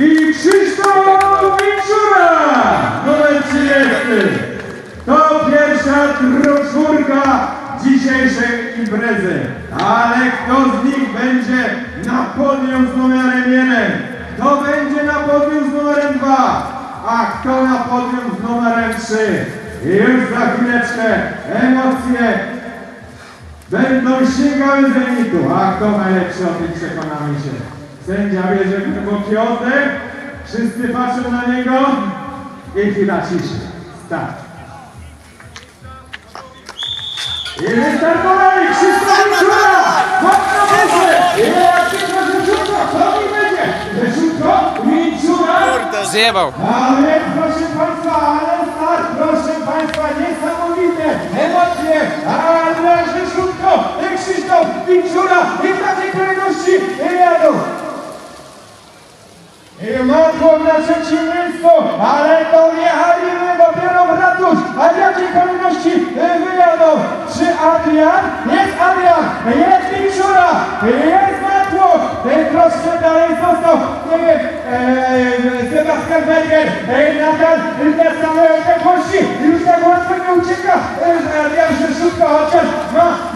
i Krzysztof Miczura, numer 30. To pierwsza czwórka dzisiejszej imprezy. Ale kto z nich będzie na podium z numerem 1? Kto będzie na podium z numerem 2? A kto na podium z numerem 3? I już za chwileczkę emocje będą sięgały zenitu. A kto najlepszy o tym przekonamy się. Sędzia bierze oddech, wszyscy patrzą na niego i chwila ciszy. Start. I wystartowali Krzysztof Miczura! Mocno będzie! I jak tylko Rzeszutko, co mi będzie? Rzeszutko, Miczura! Zjebał. Ale proszę Państwa, I matło na trzecim miejscu, ale to wjechali dopiero w ratusz, a w jakiej kolejności wyjadą? Czy Adrian? Jest Adrian, jest Miczura, jest matło, troszkę dalej został e, Sebastian Berger, nadal na samej odległości, już tak łatwo nie ucieka Adrian Rzeszutko, chociaż ma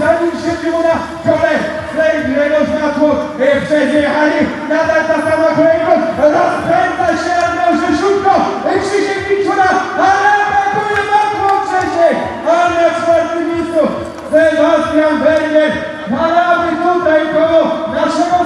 zanim się na kole Slejgrego światło e, przejechali, nadal ta sama kolejność, rozpędza się Adrian Rzeszutko, e, Krzysiek Miczura, ale atakuje matło Krzysiek, a na czwartym miejscu Sebastian Berger, ale aby tutaj koło naszego